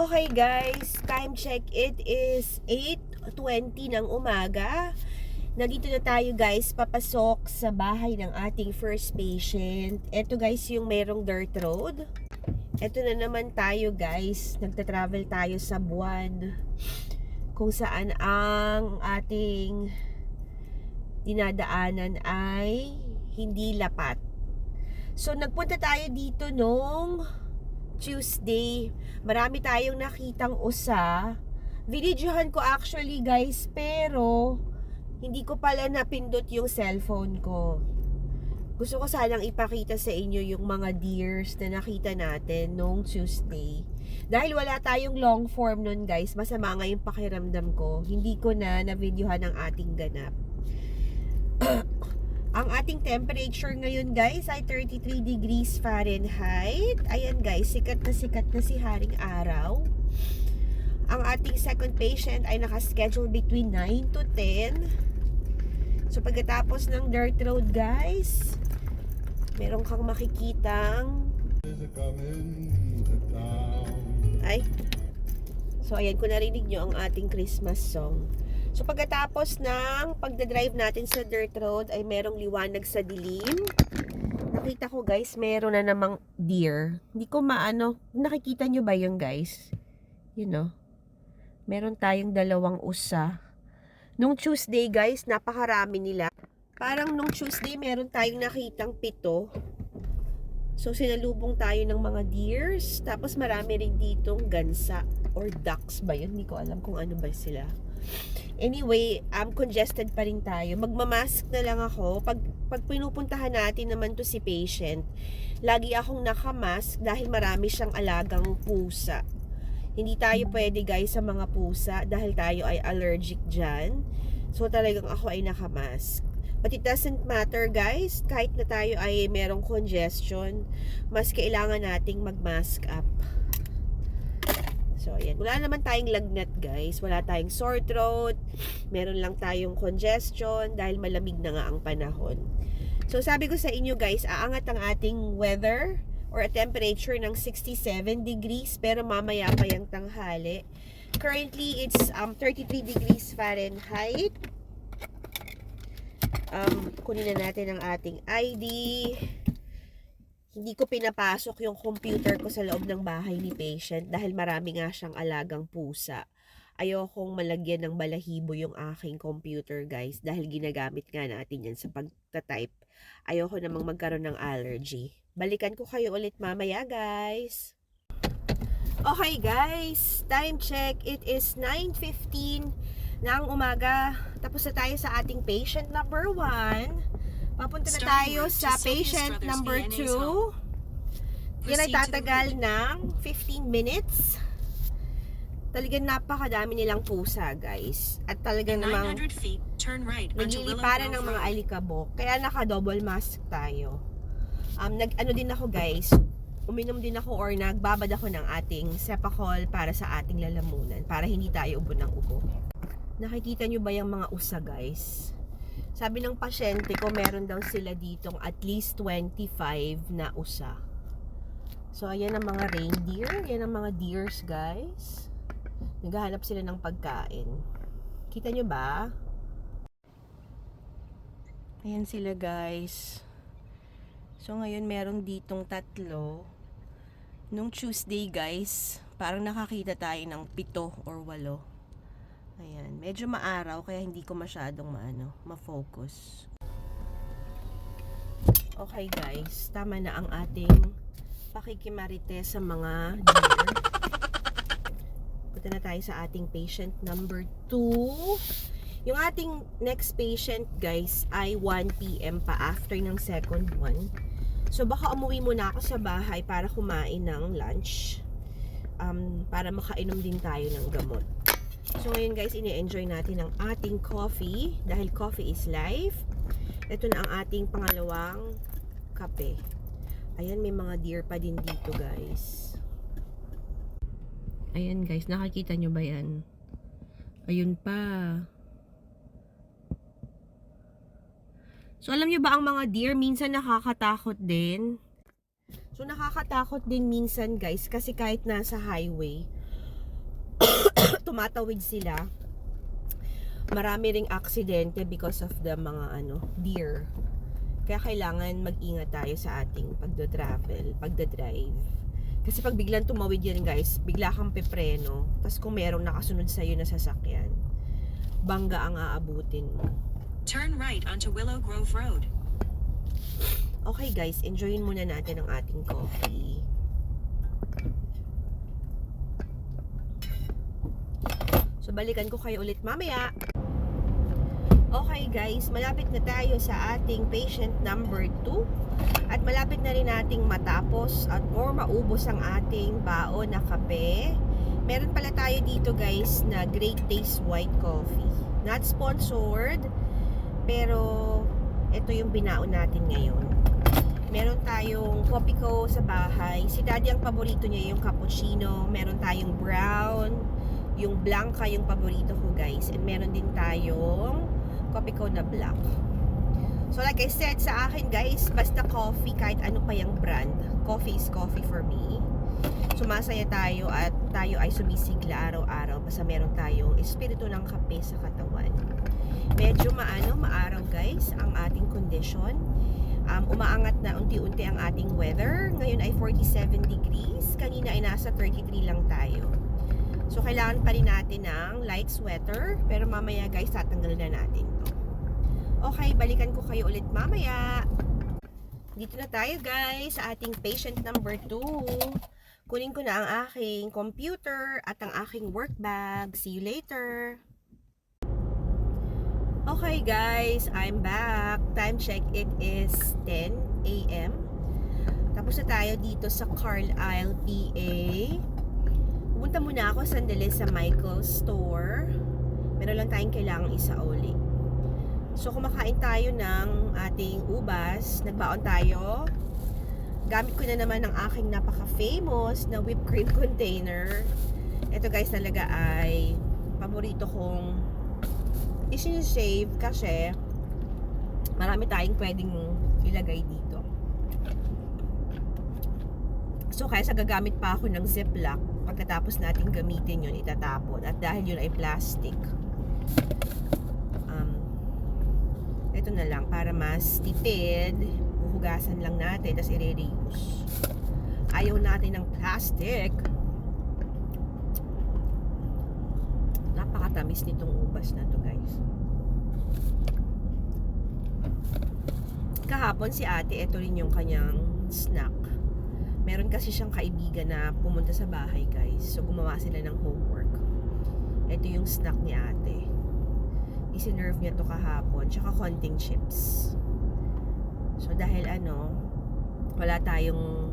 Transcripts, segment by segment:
Okay guys, time check. It is 8.20 ng umaga. Nandito na tayo guys, papasok sa bahay ng ating first patient. Ito guys yung merong dirt road. Ito na naman tayo guys, nagta-travel tayo sa buwan. Kung saan ang ating dinadaanan ay hindi lapat. So nagpunta tayo dito nung Tuesday. Marami tayong nakitang usa. Videohan ko actually guys, pero hindi ko pala napindot yung cellphone ko. Gusto ko sanang ipakita sa inyo yung mga deers na nakita natin nung Tuesday. Dahil wala tayong long form nun guys, masama nga yung pakiramdam ko. Hindi ko na na-videohan ang ating ganap. Ang ating temperature ngayon guys ay 33 degrees Fahrenheit. Ayan guys, sikat na sikat na si Haring Araw. Ang ating second patient ay nakaschedule between 9 to 10. So pagkatapos ng dirt road guys, meron kang makikitang ay So ayan, kung narinig nyo ang ating Christmas song. So pagkatapos ng pagdadrive natin sa dirt road ay merong liwanag sa dilim. Nakita ko guys, meron na namang deer. Hindi ko maano, nakikita nyo ba yung guys? You know, meron tayong dalawang usa. Nung Tuesday guys, napakarami nila. Parang nung Tuesday meron tayong nakitang pito. So sinalubong tayo ng mga deers. Tapos marami rin ditong gansa or ducks ba yun? Hindi ko alam kung ano ba sila. Anyway, um, congested pa rin tayo. Magmamask na lang ako. Pag, pag pinupuntahan natin naman to si patient, lagi akong nakamask dahil marami siyang alagang pusa. Hindi tayo pwede guys sa mga pusa dahil tayo ay allergic dyan. So talagang ako ay nakamask. But it doesn't matter guys, kahit na tayo ay merong congestion, mas kailangan nating mag-mask up. So, ayan. Wala naman tayong lagnat, guys. Wala tayong sore throat. Meron lang tayong congestion dahil malamig na nga ang panahon. So, sabi ko sa inyo, guys, aangat ang ating weather or a temperature ng 67 degrees pero mamaya pa yung tanghali. Currently, it's um, 33 degrees Fahrenheit. Um, kunin na natin ang ating ID hindi ko pinapasok yung computer ko sa loob ng bahay ni patient dahil marami nga siyang alagang pusa. Ayokong malagyan ng balahibo yung aking computer guys dahil ginagamit nga natin yan sa pagta-type. Ayoko namang magkaroon ng allergy. Balikan ko kayo ulit mamaya guys. Okay guys, time check. It is 9.15 ng umaga. Tapos na tayo sa ating patient number 1. Papunta na tayo sa patient number 2. Yan ay tatagal ng 15 minutes. Talagang napakadami nilang pusa, guys. At talagang namang nagliliparan ng mga alikabok. Kaya naka-double mask tayo. Um, nag, ano din ako, guys. Uminom din ako or nagbabad ako ng ating Cepacol para sa ating lalamunan. Para hindi tayo ubo ng ubo. Nakikita nyo ba yung mga usa, guys? Sabi ng pasyente ko, meron daw sila ditong at least 25 na usa. So, ayan ang mga reindeer. Yan ang mga deers, guys. Naghahanap sila ng pagkain. Kita nyo ba? Ayan sila, guys. So, ngayon meron ditong tatlo. Nung Tuesday, guys, parang nakakita tayo ng pito or walo. Ayan, medyo maaraw kaya hindi ko masyadong maano, ma-focus. Okay guys, tama na ang ating pakikimarite sa mga deer. Punta na tayo sa ating patient number 2. Yung ating next patient guys ay 1pm pa after ng second one. So baka umuwi muna ako sa bahay para kumain ng lunch. Um, para makainom din tayo ng gamot. So ngayon guys, ini-enjoy natin ang ating coffee dahil coffee is life. Ito na ang ating pangalawang kape. Ayan, may mga deer pa din dito guys. Ayan guys, nakakita nyo ba yan? Ayun pa. So alam nyo ba ang mga deer minsan nakakatakot din? So nakakatakot din minsan guys kasi kahit nasa highway, tumatawid sila, marami ring aksidente because of the mga ano, deer. Kaya kailangan mag-ingat tayo sa ating pagdo-travel, pagdo-drive. Kasi pag biglang tumawid yan guys, bigla kang pepreno. Tapos kung merong nakasunod sa'yo na sasakyan, bangga ang aabutin mo. Turn right onto Willow Grove Road. Okay guys, enjoyin muna natin ang ating coffee. So balikan ko kayo ulit mamaya. Okay guys, malapit na tayo sa ating patient number 2 at malapit na rin nating matapos at or maubos ang ating baon na kape. Meron pala tayo dito guys na Great Taste White Coffee. Not sponsored, pero ito yung binaon natin ngayon. Meron tayong ko sa bahay. Si daddy ang paborito niya yung cappuccino. Meron tayong brown. Yung blanca yung paborito ko guys. And meron din tayong coffee ko na black. So like I said sa akin guys, basta coffee kahit ano pa yung brand. Coffee is coffee for me. Sumasaya tayo at tayo ay sumisigla araw-araw basta meron tayong espiritu ng kape sa katawan. Medyo maano, maaraw guys ang ating condition. Um, umaangat na unti-unti ang ating weather. Ngayon ay 47 degrees. Kanina ay nasa 33 lang tayo. So, kailangan pa rin natin ng light sweater. Pero mamaya guys, tatanggal na natin to. Okay, balikan ko kayo ulit mamaya. Dito na tayo guys sa ating patient number 2. Kunin ko na ang aking computer at ang aking work bag. See you later. Okay guys, I'm back. Time check, it is 10 a.m. Tapos na tayo dito sa Carlisle, PA. Pumunta muna ako sandali sa Michael's store. Meron lang tayong kailangang isauli. So kumakain tayo ng ating ubas. Nagbaon tayo. Gamit ko na naman ang aking napaka-famous na whipped cream container. Ito guys talaga ay paborito kong isin-save kasi marami tayong pwedeng ilagay dito. So, kaya sa gagamit pa ako ng ziplock, pagkatapos natin gamitin yun, itatapon. At dahil yun ay plastic, um, ito na lang, para mas tipid, huhugasan lang natin, tapos i-reuse. Ayaw natin ng plastic. Napakatamis nitong ubas na to guys. Kahapon si ate, ito rin yung kanyang snack. Meron kasi siyang kaibigan na pumunta sa bahay guys. So gumawa sila ng homework. Ito yung snack ni ate. Isinerve niya to kahapon. Tsaka konting chips. So dahil ano, wala tayong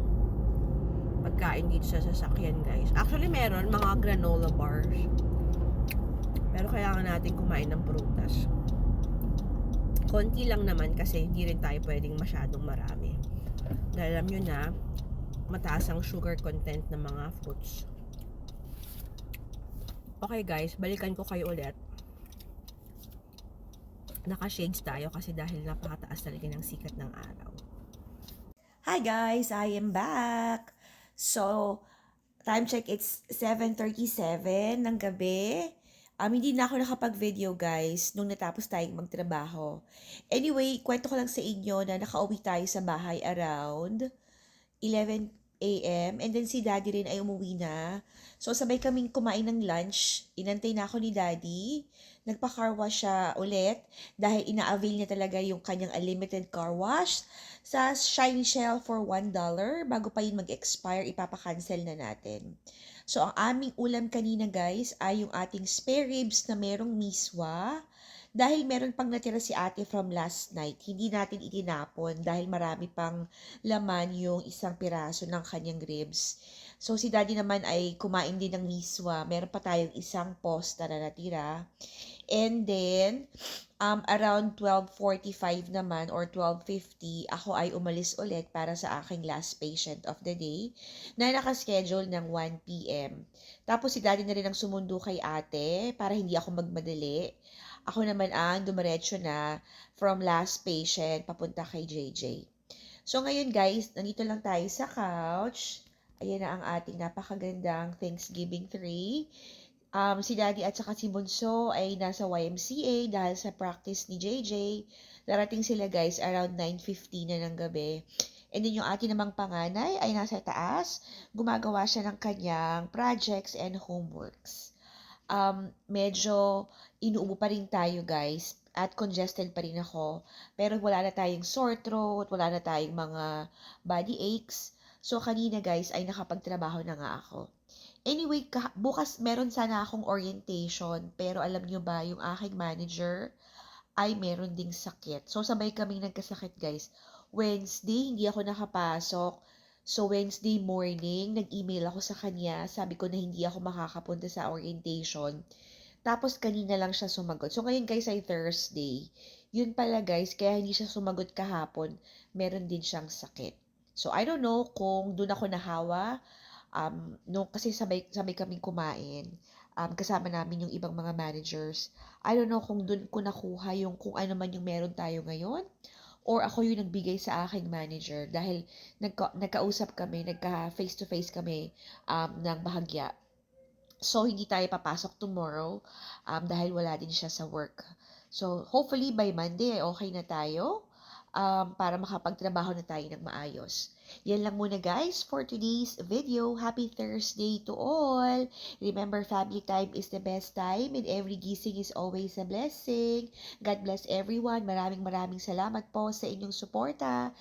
pagkain dito sa sasakyan guys. Actually meron mga granola bars. Pero kailangan natin kumain ng prutas. Konti lang naman kasi hindi rin tayo pwedeng masyadong marami. Dahil alam nyo na, mataas ang sugar content ng mga fruits. Okay guys, balikan ko kayo ulit. Naka-shades tayo kasi dahil napakataas talaga ng sikat ng araw. Hi guys, I am back. So, time check it's 7:37 ng gabi. Um, hindi na ako nakapag-video guys nung natapos tayong magtrabaho. Anyway, kwento ko lang sa inyo na nakauwi tayo sa bahay around 11 a.m. And then si daddy rin ay umuwi na. So sabay kaming kumain ng lunch. Inantay na ako ni daddy. Nagpa-car wash siya ulit dahil ina-avail niya talaga yung kanyang unlimited car wash sa Shiny Shell for $1. Bago pa yun mag-expire, ipapakancel na natin. So, ang aming ulam kanina guys ay yung ating spare ribs na merong miswa. Dahil meron pang natira si ate from last night, hindi natin itinapon dahil marami pang laman yung isang piraso ng kanyang ribs. So, si daddy naman ay kumain din ng miswa. Meron pa tayong isang posta na natira. And then, um, around 12.45 naman or 12.50, ako ay umalis ulit para sa aking last patient of the day na nakaschedule ng 1 p.m. Tapos si daddy na rin ang sumundo kay ate para hindi ako magmadali. Ako naman ang dumiretso na from last patient papunta kay JJ. So ngayon guys, nandito lang tayo sa couch. Ayan na ang ating napakagandang Thanksgiving tree. Um, si Daddy at saka si Bunso ay nasa YMCA dahil sa practice ni JJ. Darating sila guys around 9.15 na ng gabi. And then yung atin namang panganay ay nasa taas. Gumagawa siya ng kanyang projects and homeworks. Um, medyo inuubo pa rin tayo guys at congested pa rin ako. Pero wala na tayong sore throat, wala na tayong mga body aches. So kanina guys ay nakapagtrabaho na nga ako. Anyway, bukas meron sana akong orientation, pero alam nyo ba, yung aking manager ay meron ding sakit. So, sabay kaming nagkasakit, guys. Wednesday, hindi ako nakapasok. So, Wednesday morning, nag-email ako sa kanya. Sabi ko na hindi ako makakapunta sa orientation. Tapos, kanina lang siya sumagot. So, ngayon, guys, ay Thursday. Yun pala, guys, kaya hindi siya sumagot kahapon. Meron din siyang sakit. So, I don't know kung doon ako nahawa um, no, kasi sabay, sabay kaming kumain. Um, kasama namin yung ibang mga managers. I don't know kung doon ko nakuha yung kung ano man yung meron tayo ngayon or ako yung nagbigay sa aking manager dahil nagka, nagkausap kami, nagka face to face kami um, ng bahagya. So, hindi tayo papasok tomorrow um, dahil wala din siya sa work. So, hopefully by Monday ay okay na tayo um, para makapagtrabaho na tayo ng maayos. Yan lang muna guys for today's video. Happy Thursday to all! Remember, family time is the best time and every gising is always a blessing. God bless everyone. Maraming maraming salamat po sa inyong suporta.